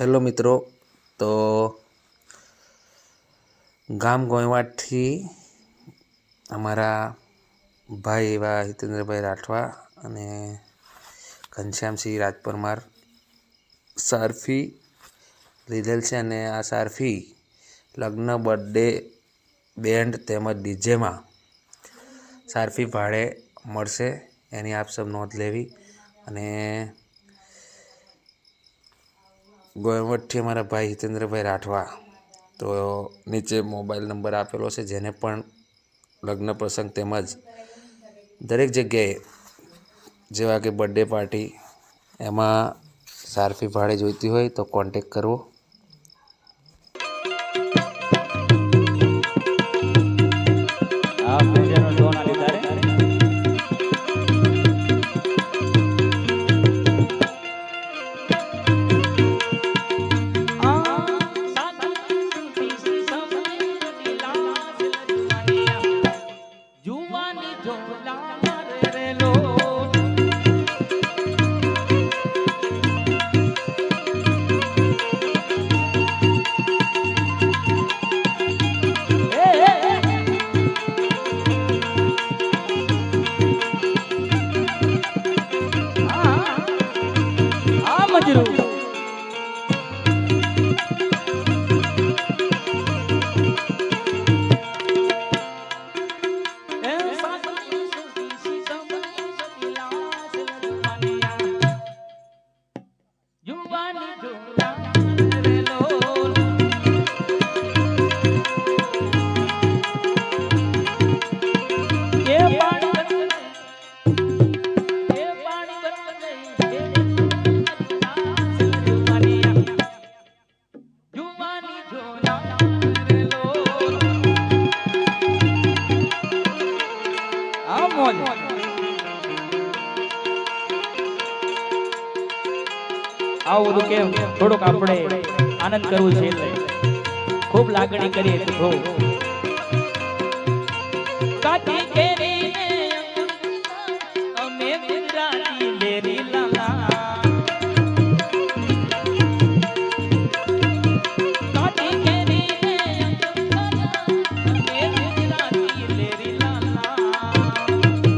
Hello મિત્રો, તો ગામ ગોયવાડથી અમારા ભાઈ એવા હિતેન્દ્રભાઈ રાઠવા અને ઘનશ્યામસિંહ રાજપરમાર સારફી લીધેલ છે અને આ સારફી લગ્ન બર્થડે બેન્ડ તેમજ ડીજેમાં સારફી ભાડે મળશે. એની આપ સૌ નોંધ લેવી અને ગોયવટથી અમારા ભાઈ હિતેન્દ્રભાઈ રાઠવા તો નીચે મોબાઈલ નંબર આપેલો છે, જેને પણ લગ્ન પ્રસંગ તેમજ દરેક જગ્યાએ જેવા કે બર્થડે પાર્ટી, એમાં સારફી ભાડે જોઈતી હોય તો કોન્ટેક કરવો. Mani Dunga. આવું બધું કેમ? થોડુંક આપણે આનંદ કરવું છે ખૂબ લાગણી કરીએ એટલે બહુ કેરી